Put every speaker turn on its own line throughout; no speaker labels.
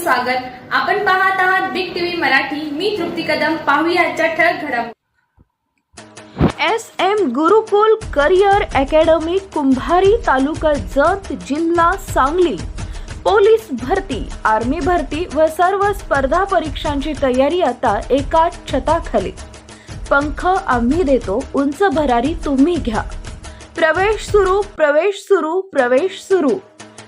स्वागत. आपण पाहत आहात बिग टीव्ही मराठी. मी तृप्ती कदम. पाहूया ठळक घडामोडी
S M Gurukul career academy Kumbhari taluka Jat जिल्हा सांगली. पोलीस भरती आर्मी भरती व सर्व स्पर्धा परीक्षांची तयारी आता एका छताखाली. पंख आम्ही देतो उंच भरारी तुम्ही घ्या. प्रवेश सुरू प्रवेश सुरू प्रवेश सुरू.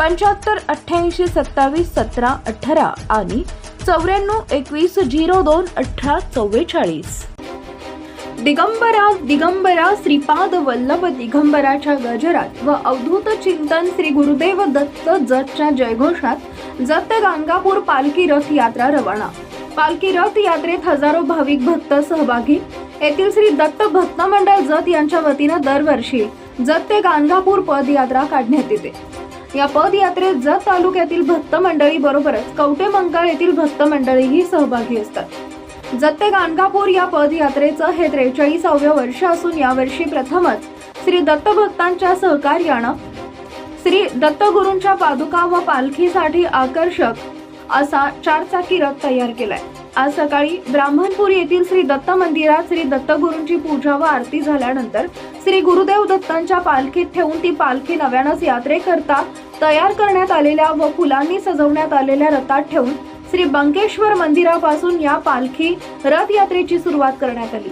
पंच्याहत्तर अठ्ठ्याऐंशी सत्तावीस सतरा अठरा आणि चौऱ्याण्णव एकवीस झिरो दोन अठरा चव्वेचाळीस. दिगंबरा दिगंबरा श्रीपाद वल्लभ दिगंबराच्या गजरात व अवधूत चिंतन श्री गुरुदेव दत्त जतच्या जयघोषात जत ते गाणगापूर पालखी रथ यात्रा रवाना. पालखी रथ यात्रेत हजारो भाविक भक्त सहभागी. येथील श्री दत्त भक्त मंडळ जत यांच्या वतीनं दरवर्षी जत ते गाणगापूर पदयात्रा काढण्यात येते. या पदयात्रेत जत तालुक्यातील भक्त मंडळी बरोबरच कवटे मंकाळ येथील भक्त मंडळीही सहभागी असतात. जत्ते गाणगापूर या पदयात्रेचं हे त्रेचाळीसाव्या वर्ष असून यावर्षी प्रथमच श्री दत्तभक्तांच्या सहकार्यानं श्री दत्तगुरूंच्या पादुका व पालखीसाठी आकर्षक असा चारचाकी रथ तयार केलाय. आज सकाळी ब्राह्मणपूर येथील श्री दत्त मंदिरात श्री दत्तगुरूंची पूजा व आरती झाल्यानंतर श्री गुरुदेव दत्तांच्या पालखीत ठेवून ती पालखी नव्यानंच यात्रेकरता तयार करण्यात आलेल्या व फुलांनी सजवण्यात आलेल्या रथात ठेवून श्री बंकेश्वर मंदिरापासून या पालखी रथयात्रेची सुरुवात करण्यात आली.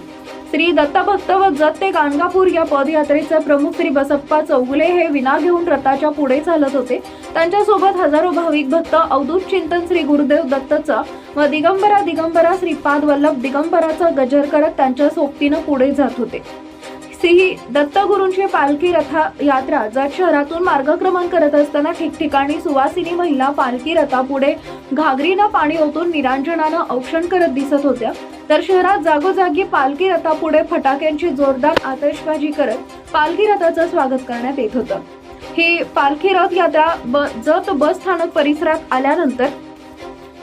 श्री दत्तभक्त व जत ते गाणगापूर या पदयात्रेचे प्रमुख श्री बसप्पा चौगुले हे विना घेऊन रथाच्या पुढे चालत होते. त्यांच्यासोबत हजारो भाविक भक्त अवधूत चिंतन श्री गुरुदेव दत्तचा व दिगंबरा दिगंबरा श्रीपाद वल्लभ दिगंबराचा गजर करत त्यांच्या सोबतीनं पुढे जात होते. श्री दत्तगुरूंची पालखी रथा यात्रा जत शहरातून मार्गक्रमण करत असताना ठिकठिकाणी सुवासिनी महिला पालखी रथापुढे घागरीनं पाणी ओतून निरांजनानं औक्षण करत दिसत होत्या. तर शहरात जागोजागी पालखी रथापुढे फटाक्यांची जोरदार आतषबाजी करत पालखी रथाचं स्वागत करण्यात येत होतं. ही पालखी रथ यात्रा ब जत बस स्थानक परिसरात आल्यानंतर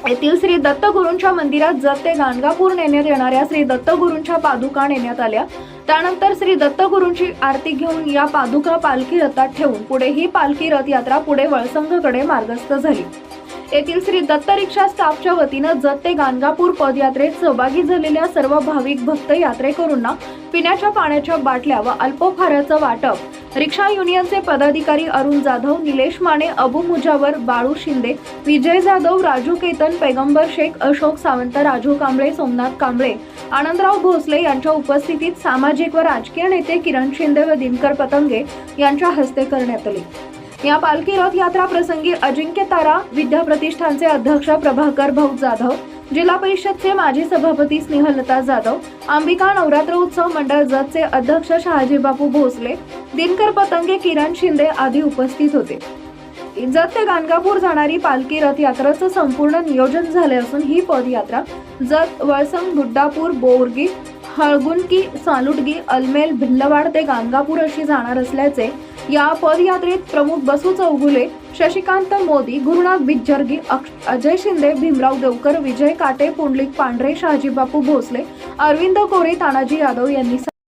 येथील श्री दत्तगुरूंच्या मंदिरात जत ते गाणगापूर नेण्यात येणाऱ्या श्री दत्तगुरूंच्या पादुका नेण्यात आल्या. त्यानंतर श्री दत्तगुरूंची आरती घेऊन या पादुका पालखी रथात ठेवून पुढे ही पालखी रथ यात्रा पुढे वळसंघकडे मार्गस्थ झाली. येथील श्री दत्त रिक्षा स्टाफच्या वतीनं जत ते गाणगापूर पदयात्रेत सहभागी झालेल्या सर्व भाविक भक्त यात्रेकरूंना पिण्याच्या पाण्याच्या बाटल्या व अल्पोफाराचं वाटप. रिक्षा युनियनचे पदाधिकारी अरुण जाधव निलेश माने अबू मुजावर बाळू शिंदे विजय जाधव राजू केतन पैगंबर शेख अशोक सावंत राजू कांबळे सोमनाथ कांबळे आनंदराव भोसले यांच्या उपस्थितीत सामाजिक व राजकीय नेते किरण शिंदे व दिनकर पतंगे यांच्या हस्ते करण्यात आले. या पालखी रथ यात्रा प्रसंगी अजिंक्य तारा विद्या प्रतिष्ठानचे अध्यक्ष प्रभाकर भाऊ जाधव जिल्हा परिषदचे माजी सभापती स्नेहलता जाधव अंबिका नवरात्र उत्सव मंडळ जतचे अध्यक्ष शहाजीबापू भोसले दिनकर पतंगे किरण शिंदे आदी उपस्थित होते. जत ते गाणगापूर जाणारी पालखी रथयात्राचं संपूर्ण नियोजन झाले असून ही पदयात्रा जत वळसंग गुड्डापूर बोरगी हळगुणकी सालुटगी अलमेल भिल्लवाड ते गाणगापूर अशी जाणार असल्याचे या पदयात्रेत प्रमुख बसू चौगुले शशिकांत मोदी गुरुनाथ बिज्जर्गी अक्ष- अजय शिंदे भीमराव देवकर विजय काटे पुंडलिक पांढरे शहाजीबापू भोसले अरविंद कोरे तानाजी यादव यांनी